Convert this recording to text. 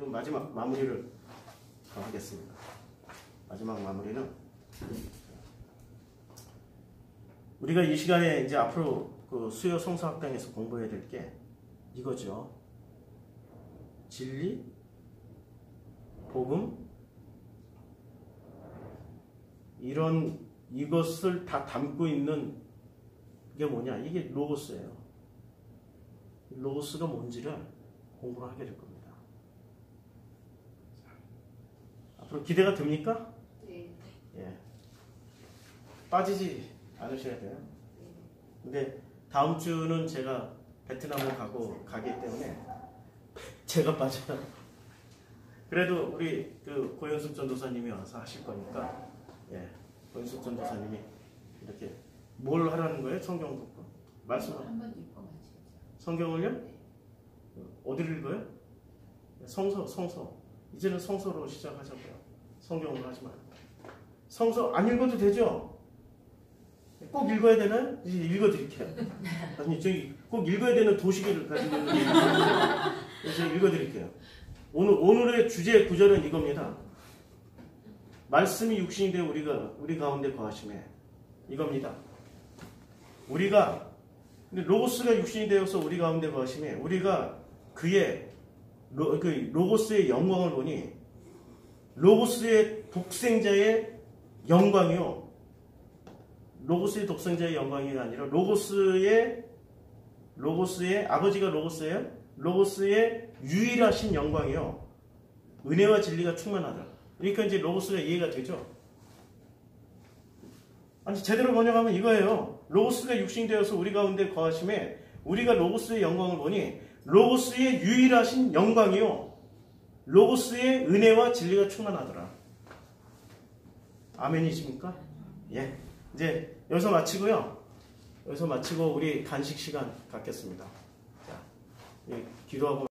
그럼 마지막 마무리를 더 하겠습니다. 마지막 마무리는 우리가 이 시간에 이제 앞으로 그 수요 성서학당에서 공부해야 될 게 이거죠. 진리, 복음, 이런 이것을 다 담고 있는 게 뭐냐? 이게 로고스예요. 로고스가 뭔지를 공부를 하게 될 겁니다. 앞으로 기대가 됩니까? 네. 예. 빠지지 않으셔야 돼요. 근데 다음 주는 제가 베트남을 가고 가기 때문에 제가 빠져요. 그래도 우리 그 고현숙 전도사님이 와서 하실 거니까 예. 고현숙 전도사님이 이렇게 뭘 하라는 거예요? 성경 듣고 말씀 한번 읽고 마치죠. 성경을요? 네. 어디를 읽어요? 성서, 성서. 이제는 성서로 시작하자고요. 성경으로 하지 말고. 성서 안 읽어도 되죠? 꼭 읽어야 되나요? 이제 읽어드릴게요. 아니, 저기 꼭 읽어야 되는 도시기를 가지고 그래서 읽어드릴게요. 오늘, 오늘의 주제 구절은 이겁니다. 말씀이 육신이 되어 우리가, 우리 가운데 거하심에 이겁니다. 우리가 로고스가 육신이 되어서 우리 가운데 거하심에 우리가 그의 로, 그 로고스의 영광을 보니 로고스의 독생자의 영광이요. 로고스의 독생자의 영광이 아니라 로고스의 로고스의 아버지가 로고스예요. 로고스의 유일하신 영광이요. 은혜와 진리가 충만하다. 그러니까 이제 로고스가 이해가 되죠. 아니 제대로 번역하면 이거예요. 로고스가 육신이 되어서 우리 가운데 거하심에 우리가 로고스의 영광을 보니 로고스의 유일하신 영광이요. 로고스의 은혜와 진리가 충만하더라. 아멘이십니까? 예. 이제 여기서 마치고요. 여기서 마치고 우리 간식 시간 갖겠습니다. 자, 예, 기도하고